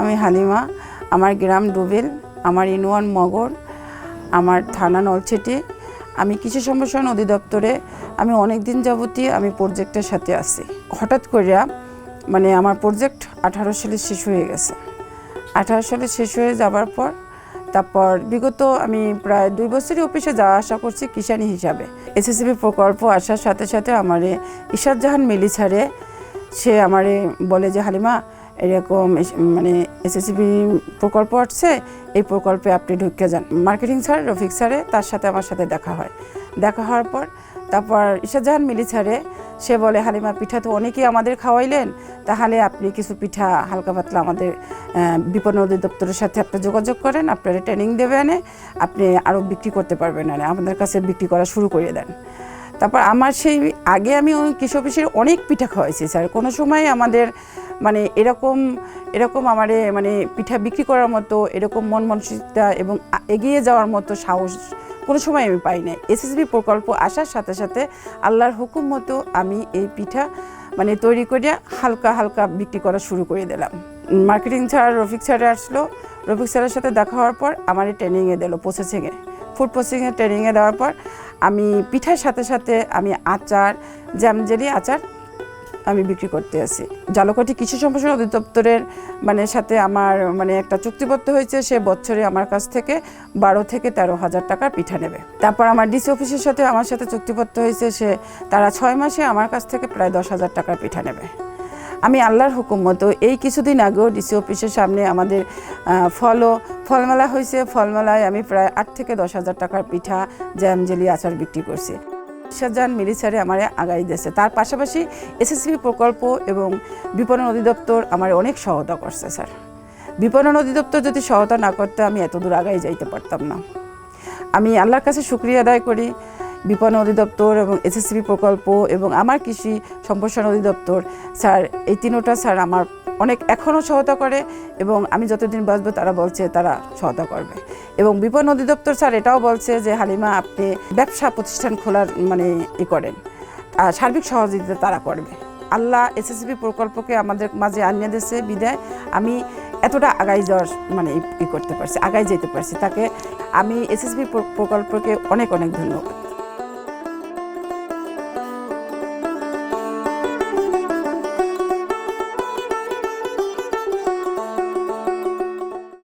আমি হালিমা, আমার গ্রাম ডুবেল, আমার ইনওয়ান মগর, আমার থানা নলছেটি। আমি কৃষি সম্প্রসারণ অধিদপ্তরে, আমি অনেক দিন যাবতীয় আমি প্রজেক্টের সাথে আছি। হঠাৎ করিয়া মানে আমার প্রজেক্ট আঠারো সালে শেষ হয়ে গেছে। আঠারো সালে শেষ হয়ে যাবার পর, তারপর বিগত আমি প্রায় দুই বছরই অফিসে যাওয়া আসা করছি কিষানি হিসাবে। এসএসসিবি প্রকল্প আসার সাথে সাথে আমারে ইশাদ জাহান মিলি ছাড়ে। সে আমারে বলে যে, হালিমা এরকম মানে এসএসসিবি প্রকল্প আসছে, এই প্রকল্পে আপনি ঢুকে যান। মার্কেটিং স্যার, রফিক স্যারে, তার সাথে আমার সাথে দেখা হয়। দেখা হওয়ার পর তারপর ইশাদ জাহান মিলি স্যারে, সে বলে, হালিমা, পিঠা তো অনেকেই আমাদের খাওয়াইলেন। তাহলে আপনি কিছু পিঠা হালকা পাতলা আমাদের বিপণন অধিদপ্তরের সাথে আপনি যোগাযোগ করেন, আপনারা ট্রেনিং দেবে এনে, আপনি আরও বিক্রি করতে পারবেন এনে, আমাদের কাছে বিক্রি করা শুরু করে দেন। তারপর আমার সেই, আগে আমি ওই কৃষি অফিসের অনেক পিঠা খাওয়াইছি, স্যার। কোনো সময় আমাদের মানে এরকম এরকম আমারে মানে পিঠা বিক্রি করার মতো, এরকম মন মানসিকতা এবং এগিয়ে যাওয়ার মতো সাহস কোনো সময় আমি পাই নাই। এসএসবি প্রকল্প আসার সাথে সাথে আল্লাহর হুকুম মতো আমি এই পিঠা মানে তৈরি করিয়া হালকা হালকা বিক্রি করা শুরু করে দিলাম। মার্কেটিং ছাড়া রফিক স্যারে আসলো। রফিক স্যারের সাথে দেখা হওয়ার পর আমার ট্রেনিংয়ে দিল প্রসেসিংয়ে ফুড প্রসেসিংয়ে ট্রেনিংয়ে দেওয়ার পর আমি পিঠার সাথে সাথে আমি আচার জ্যাম জেলি আচার আমি বিক্রি করতে আসি জালকাঠি কৃষি সম্প্রসারণ অধিদপ্তরের মানে সাথে আমার মানে একটা চুক্তিবদ্ধ হয়েছে, সে বছরে আমার কাছ থেকে বারো থেকে তেরো হাজার টাকার পিঠা নেবে। তারপর আমার ডিসি অফিসের সাথে আমার সাথে চুক্তিবদ্ধ হয়েছে, সে, তারা ছয় মাসে আমার কাছ থেকে প্রায় দশ হাজার টাকার পিঠা নেবে। আমি আল্লাহর হুকুম মতো এই কিছুদিন আগেও ডিসি অফিসের সামনে আমাদের ফলও, ফলমেলা হয়েছে। ফলমেলায় আমি প্রায় আট থেকে দশ হাজার টাকার পিঠা জ্যাম জেলি আচার বিক্রি করছি। শাহজাহান মিলিসারে আমার আগাই দিয়েছে। তার পাশাপাশি এসএসসি প্রকল্প এবং বিপণন অধিদপ্তর আমার অনেক সহায়তা করছে, স্যার। বিপণন অধিদপ্তর যদি সহায়তা না করতে আমি এত দূর আগাই যাইতে পারতাম না। আমি আল্লাহর কাছে শুক্রিয়া আদায় করি বিপণন অধিদপ্তর এবং এসএসসি প্রকল্প এবং আমার কৃষি সম্প্রসারণ অধিদপ্তর। স্যার, এই তিনোটা স্যার আমার অনেক এখনও সহায়তা করে এবং আমি যতদিন বাঁচবো তারা বলছে তারা সহায়তা করবে। এবং বিপণন অধিদপ্তর স্যার এটাও বলছে যে, হালিমা, আপনি ব্যবসা প্রতিষ্ঠান খোলার মানে ই করেন। সার্বিক সহযোগিতা তারা করবে। আল্লাহ এসএসবি প্রকল্পকে আমাদের মাঝে আনিয়ে দিয়েছে, বিদায়। আমি এতটা আগাই যাওয়ার মানে ই- করতে পারছি, আগাই যেতে পারছি। তাকে আমি এসএসবি প্রকল্পকে অনেক অনেক ধন্যবাদ।